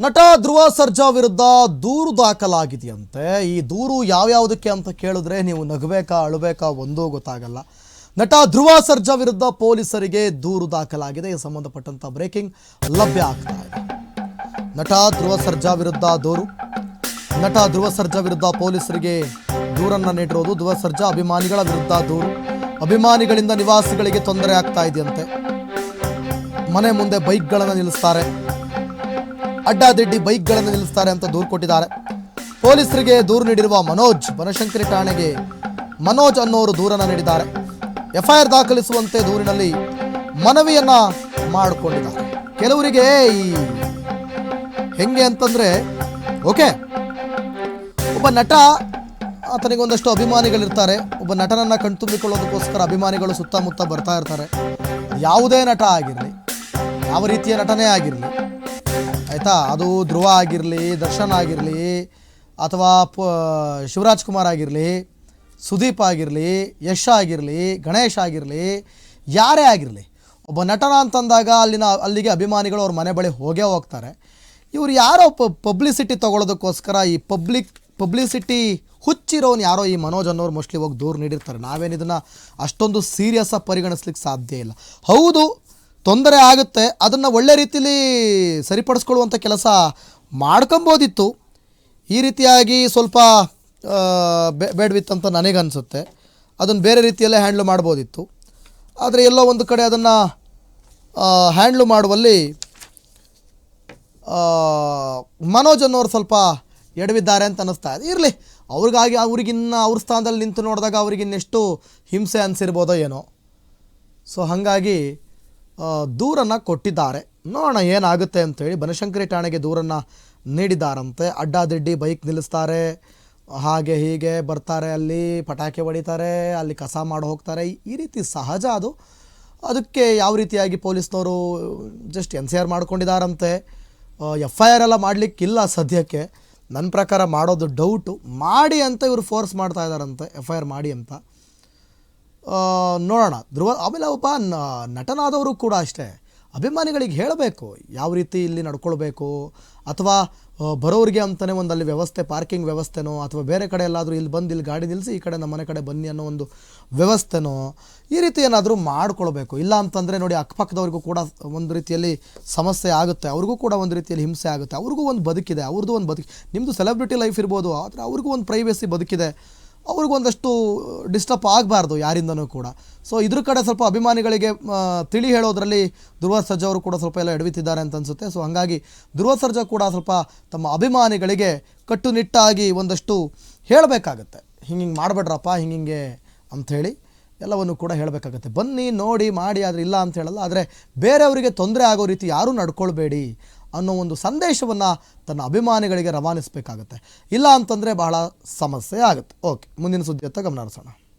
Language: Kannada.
ನಟ ಧ್ರುವ ಸರ್ಜಾ ವಿರುದ್ಧ ದೂರು ದಾಖಲಾಗಿದೆಯಂತೆ. ಈ ದೂರು ಯಾವ್ಯಾವುದಕ್ಕೆ ಅಂತ ಕೇಳಿದ್ರೆ ನೀವು ನಗಬೇಕಾ, ಅಳಬೇಕಾ ಒಂದೂ ಗೊತ್ತಾಗಲ್ಲ. ನಟ ಧ್ರುವ ಸರ್ಜಾ ವಿರುದ್ಧ ಪೊಲೀಸರಿಗೆ ದೂರು ದಾಖಲಾಗಿದೆ. ಈ ಸಂಬಂಧಪಟ್ಟಂತ ಬ್ರೇಕಿಂಗ್ ಲಭ್ಯ ಆಗ್ತಾ ಇದೆ. ನಟ ಧ್ರುವ ಸರ್ಜಾ ವಿರುದ್ಧ ದೂರು. ನಟ ಧ್ರುವ ಸರ್ಜಾ ವಿರುದ್ಧ ಪೊಲೀಸರಿಗೆ ದೂರನ್ನ ನೀಡಿರೋದು ಧ್ರುವ ಸರ್ಜಾ ಅಭಿಮಾನಿಗಳ ವಿರುದ್ಧ ದೂರು. ಅಭಿಮಾನಿಗಳಿಂದ ನಿವಾಸಿಗಳಿಗೆ ತೊಂದರೆ ಆಗ್ತಾ ಇದೆಯಂತೆ. ಮನೆ ಮುಂದೆ ಬೈಕ್ಗಳನ್ನು ನಿಲ್ಲಿಸ್ತಾರೆ. ಅಡ್ಡಾದಿಡ್ಡಿ ಬೈಕ್ಗಳನ್ನು ನಿಲ್ಲಿಸ್ತಾರೆ ಅಂತ ದೂರು ಕೊಟ್ಟಿದ್ದಾರೆ. ಪೊಲೀಸರಿಗೆ ದೂರು ನೀಡಿರುವ ಮನೋಜ್, ಬನಶಂಕರಿ ಠಾಣೆಗೆ ಮನೋಜ್ ಅನ್ನೋರು ದೂರನ್ನು ನೀಡಿದ್ದಾರೆ. ಎಫ್ಐಆರ್ ದಾಖಲಿಸುವಂತೆ ದೂರಿನಲ್ಲಿ ಮನವಿಯನ್ನ ಮಾಡಿಕೊಂಡಿದ್ದಾರೆ. ಕೆಲವರಿಗೆ ಈ ಹೆಂಗೆ ಅಂತಂದ್ರೆ, ಓಕೆ, ಒಬ್ಬ ನಟ ಆತನಿಗೆ ಒಂದಷ್ಟು ಅಭಿಮಾನಿಗಳಿರ್ತಾರೆ. ಒಬ್ಬ ನಟನನ್ನ ಕಣ್ತುಂಬಿಕೊಳ್ಳೋದಕ್ಕೋಸ್ಕರ ಅಭಿಮಾನಿಗಳು ಸುತ್ತಮುತ್ತ ಬರ್ತಾ ಇರ್ತಾರೆ. ಯಾವುದೇ ನಟ ಆಗಿರಲಿ, ಯಾವ ರೀತಿಯ ನಟನೇ ಆಗಿರಲಿ ಆಯಿತಾ? ಅದು ಧ್ರುವ ಆಗಿರಲಿ, ದರ್ಶನ್ ಆಗಿರಲಿ, ಅಥವಾ ಪ ಶಿವರಾಜ್ ಕುಮಾರ್ ಆಗಿರಲಿ, ಸುದೀಪ್ ಆಗಿರಲಿ, ಯಶ್ ಆಗಿರಲಿ, ಗಣೇಶ್ ಆಗಿರಲಿ, ಯಾರೇ ಆಗಿರಲಿ, ಒಬ್ಬ ನಟನ ಅಂತಂದಾಗ ಅಲ್ಲಿನ, ಅಲ್ಲಿಗೆ ಅಭಿಮಾನಿಗಳು ಅವ್ರ ಮನೆ ಬಳಿ ಹೋಗೇ ಹೋಗ್ತಾರೆ. ಇವ್ರು ಯಾರೋ ಪಬ್ಲಿಸಿಟಿ ತೊಗೊಳೋದಕ್ಕೋಸ್ಕರ ಈ ಪಬ್ಲಿಕ್ ಪಬ್ಲಿಸಿಟಿ ಹುಚ್ಚಿರೋನು ಯಾರೋ ಈ ಮನೋಜ್ ಅನ್ನೋರು ಮೋಸ್ಟ್ಲಿ ಹೋಗಿ ದೂರು ನೀಡಿರ್ತಾರೆ. ನಾವೇನಿದನ್ನು ಅಷ್ಟೊಂದು ಸೀರಿಯಸ್ಸಾಗಿ ಪರಿಗಣಿಸ್ಲಿಕ್ಕೆ ಸಾಧ್ಯ ಇಲ್ಲ. ಹೌದು ತೊಂದರೆ ಆಗುತ್ತೆ, ಅದನ್ನು ಒಳ್ಳೆ ರೀತಿಯಲ್ಲಿ ಸರಿಪಡಿಸ್ಕೊಳ್ಳುವಂಥ ಕೆಲಸ ಮಾಡ್ಕೊಬೋದಿತ್ತು. ಈ ರೀತಿಯಾಗಿ ಸ್ವಲ್ಪ ಬೇಡವಿತ್ತಂತ ನನಗನ್ಸುತ್ತೆ. ಅದನ್ನು ಬೇರೆ ರೀತಿಯಲ್ಲೇ ಹ್ಯಾಂಡ್ಲ್ ಮಾಡ್ಬೋದಿತ್ತು. ಆದರೆ ಎಲ್ಲೋ ಒಂದು ಕಡೆ ಅದನ್ನು ಹ್ಯಾಂಡ್ಲು ಮಾಡುವಲ್ಲಿ ಮನೋಜ್ ಅನ್ನೋರು ಸ್ವಲ್ಪ ಎಡವಿದ್ದಾರೆ ಅಂತ ಅನ್ನಿಸ್ತಾ ಇದೆ. ಇರಲಿ, ಅವ್ರಿಗಾಗಿ, ಅವ್ರಿಗಿನ್ನ ಅವ್ರ ಸ್ಥಾನದಲ್ಲಿ ನಿಂತು ನೋಡಿದಾಗ ಅವ್ರಿಗಿನ್ನೆಷ್ಟು ಹಿಂಸೆ ಅನಿಸಿರ್ಬೋದೋ ಏನೋ. ಸೊ, ಹಾಗಾಗಿ ದೂರನ್ನು ಕೊಟ್ಟಿದ್ದಾರೆ. ನೋಡೋಣ ಏನಾಗುತ್ತೆ ಅಂತೇಳಿ ಬನಶಂಕರಿ ಠಾಣೆಗೆ ದೂರನ್ನು ನೀಡಿದ್ದಾರಂತೆ. ಅಡ್ಡಾದಿಡ್ಡಿ ಬೈಕ್ ನಿಲ್ಲಿಸ್ತಾರೆ. ಹಾಗೆ ಹೀಗೆ ಬರ್ತಾರೆ, ಅಲ್ಲಿ ಪಟಾಕಿ ಹೊಡಿತಾರೆ, ಅಲ್ಲಿ ಕಸ ಮಾಡಿ ಹೋಗ್ತಾರೆ. ಈ ರೀತಿ ಸಹಜ ಅದು. ಅದಕ್ಕೆ ಯಾವ ರೀತಿಯಾಗಿ ಪೊಲೀಸ್ನವರು ಜಸ್ಟ್ ಎನ್ ಸಿ ಆರ್ ಮಾಡ್ಕೊಂಡಿದ್ದಾರಂತೆ. ಎಫ್ ಐ ಆರ್ ಎಲ್ಲ ಮಾಡಲಿಕ್ಕಿಲ್ಲ ಸದ್ಯಕ್ಕೆ. ನನ್ನ ಪ್ರಕಾರ ಮಾಡೋದು ಡೌಟು ಮಾಡಿ ಅಂತ ಇವರು ಫೋರ್ಸ್ ಮಾಡ್ತಾ ಇದ್ದಾರಂತೆ. ಎಫ್ ಐ ಆರ್ ಮಾಡಿ ಅಂತ. ನೋಡೋಣ. ಧ್ರುವ, ಆಮೇಲೆ ಒಬ್ಬ ನಟನಾದವರು ಕೂಡ ಅಷ್ಟೇ. ಅಭಿಮಾನಿಗಳಿಗೆ ಹೇಳಬೇಕು, ಯಾವ ರೀತಿ ಇಲ್ಲಿ ನಡ್ಕೊಳ್ಬೇಕು, ಅಥವಾ ಬರೋರಿಗೆ ಅಂತಲೇ ಒಂದು ಅಲ್ಲಿ ವ್ಯವಸ್ಥೆ, ಪಾರ್ಕಿಂಗ್ ವ್ಯವಸ್ಥೆನೋ, ಅಥವಾ ಬೇರೆ ಕಡೆ ಎಲ್ಲಾದರೂ ಇಲ್ಲಿ ಬಂದು ಇಲ್ಲಿ ಗಾಡಿ ನಿಲ್ಲಿಸಿ ಈ ಕಡೆ ನಮ್ಮ ಮನೆ ಕಡೆ ಬನ್ನಿ ಅನ್ನೋ ಒಂದು ವ್ಯವಸ್ಥೆನೋ, ಈ ರೀತಿ ಏನಾದರೂ ಮಾಡ್ಕೊಳ್ಬೇಕು. ಇಲ್ಲ ಅಂತಂದರೆ ನೋಡಿ ಅಕ್ಕಪಕ್ಕದವ್ರಿಗೂ ಕೂಡ ಒಂದು ರೀತಿಯಲ್ಲಿ ಸಮಸ್ಯೆ ಆಗುತ್ತೆ. ಅವ್ರಿಗೂ ಕೂಡ ಒಂದು ರೀತಿಯಲ್ಲಿ ಹಿಂಸೆ ಆಗುತ್ತೆ. ಅವ್ರಿಗೂ ಒಂದು ಬದುಕಿದೆ. ಅವ್ರದ್ದು ಒಂದು ಬದುಕಿ ನಿಮ್ಮದು ಸೆಲೆಬ್ರಿಟಿ ಲೈಫ್ ಇರ್ಬೋದು, ಆದರೆ ಅವ್ರಿಗೂ ಒಂದು ಪ್ರೈವೇಸಿ ಬದುಕಿದೆ. ಅವ್ರಿಗೊಂದಷ್ಟು ಡಿಸ್ಟರ್ಬ್ ಆಗಬಾರ್ದು ಯಾರಿಂದನೂ ಕೂಡ. ಸೊ ಇದ್ರ ಕಡೆ ಸ್ವಲ್ಪ ಅಭಿಮಾನಿಗಳಿಗೆ ತಿಳಿ ಹೇಳೋದ್ರಲ್ಲಿ ಧ್ರುವ ಸರ್ಜಾ ಅವರು ಕೂಡ ಸ್ವಲ್ಪ ಎಲ್ಲ ಎಡವಿತಿದ್ದಾರೆ ಅಂತ ಅನಿಸುತ್ತೆ. ಸೊ ಹಾಗಾಗಿ ಧ್ರುವ ಸರ್ಜಾ ಕೂಡ ಸ್ವಲ್ಪ ತಮ್ಮ ಅಭಿಮಾನಿಗಳಿಗೆ ಕಟ್ಟುನಿಟ್ಟಾಗಿ ಒಂದಷ್ಟು ಹೇಳಬೇಕಾಗತ್ತೆ. ಹಿಂಗೆ ಹಿಂಗೆ ಮಾಡಬೇಡ್ರಪ್ಪ ಹಿಂಗೆ ಅಂಥೇಳಿ ಎಲ್ಲವನ್ನು ಕೂಡ ಹೇಳಬೇಕಾಗತ್ತೆ. ಬನ್ನಿ ನೋಡಿ, ಮಾಡಿ, ಆದರೆ ಇಲ್ಲ ಅಂತ ಹೇಳಲ್ಲ. ಆದರೆ ಬೇರೆಯವರಿಗೆ ತೊಂದರೆ ಆಗೋ ರೀತಿ ಯಾರೂ ನಡ್ಕೊಳ್ಬೇಡಿ. ಅನ್ನೋ ಒಂದು ಸಂದೇಶವನ್ನು ತನ್ನ ಅಭಿಮಾನಿಗಳಿಗೆ ರವಾನಿಸಬೇಕಾಗತ್ತೆ. ಇಲ್ಲ ಅಂತಂದರೆ ಬಹಳ ಸಮಸ್ಯೆ ಆಗುತ್ತೆ. ಓಕೆ ಮುಂದಿನ ಸುದ್ದಿಯತ್ತ ಗಮನ ಹರಿಸೋಣ.